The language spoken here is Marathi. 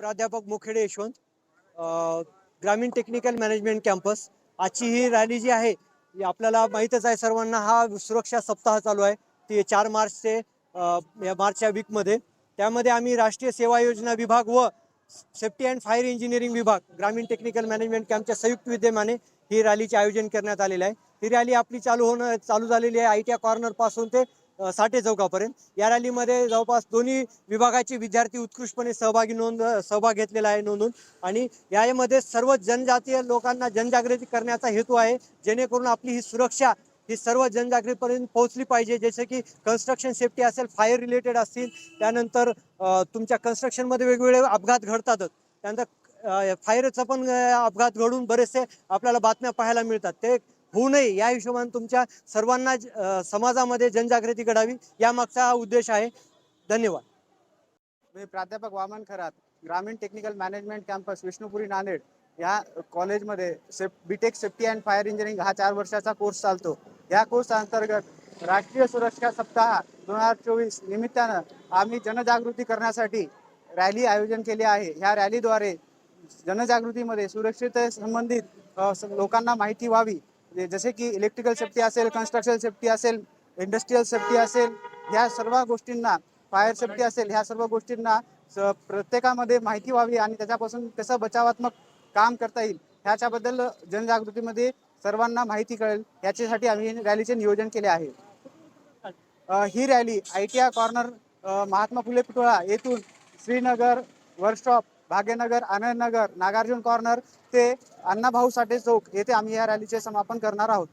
प्राध्यापक मुखेडे यशवंत. ग्रामीण टेक्निकल मॅनेजमेंट कॅम्पस आजची ही रॅली जी आहे आपल्याला माहीतच आहे सर्वांना हा सुरक्षा सप्ताह चालू आहे. ते चार मार्च ते या मार्चच्या वीकमध्ये. त्यामध्ये आम्ही राष्ट्रीय सेवा योजना विभाग व सेफ्टी अँड फायर इंजिनिअरिंग विभाग ग्रामीण टेक्निकल मॅनेजमेंट कॅम्पच्या संयुक्त विद्यमाने ही रॅलीचे आयोजन करण्यात आलेलं आहे. ही रॅली आपली चालू होणं चालू झालेली आहे आय टी आय कॉर्नरपासून ते साठे चौकापर्यंत. या रॅलीमध्ये जवळपास दोन्ही विभागाचे विद्यार्थी उत्कृष्टपणे सहभागी नोंद सहभाग घेतलेला आहे नोंदून. आणि यामध्ये सर्व जनजातीय लोकांना जनजागृती करण्याचा हेतू आहे. जेणेकरून आपली ही सुरक्षा ही सर्व जनजागृतीपर्यंत पोहोचली पाहिजे. जसे की कन्स्ट्रक्शन सेफ्टी असेल फायर रिलेटेड असतील त्यानंतर तुमच्या कन्स्ट्रक्शनमध्ये वेगवेगळे अपघात घडतातच. त्यानंतर फायरचा पण अपघात घडून बरेचसे आपल्याला बातम्या पाहायला मिळतात. ते होऊ नये. या हिशोबाने तुमच्या सर्वांना समाजामध्ये जनजागृती घडावी. यामागचा हा उद्देश आहे. धन्यवाद. मी प्राध्यापक Vaman Kharat Gramin technical management campus Vishnupuri Nanded या कॉलेजमध्ये safe BTech safety and fire engineering हा चार वर्षाचा कोर्स चालतो. या कोर्स अंतर्गत राष्ट्रीय सुरक्षा सप्ताह दोन हजार चोवीस निमित्तानं आम्ही जनजागृती करण्यासाठी रॅली आयोजन केली आहे. ह्या रॅलीद्वारे जनजागृतीमध्ये सुरक्षितते संबंधित लोकांना माहिती व्हावी. जसे की इलेक्ट्रिकल सेफ्टी असेल कन्स्ट्रक्शन सेफ्टी असेल इंडस्ट्रीयल सेफ्टी असेल ह्या सर्व गोष्टींना फायर सेफ्टी असेल ह्या सर्व गोष्टींना स- प्रत्येकामध्ये माहिती व्हावी आणि त्याच्यापासून कसं बचावात्मक काम करता येईल ह्याच्याबद्दल जनजागृतीमध्ये सर्वांना माहिती कळेल. याच्यासाठी आम्ही रॅलीचे नियोजन केले आहे. ही rally I T I corner Mahatma Phule पुतळा येथून श्रीनगर वर्कशॉप भाग्यनगर आनंदनगर नागार्जुन कॉर्नर ते अण्णाभाऊ साठे चौक येथे आम्ही या रॅलीचे समापन करणार आहोत.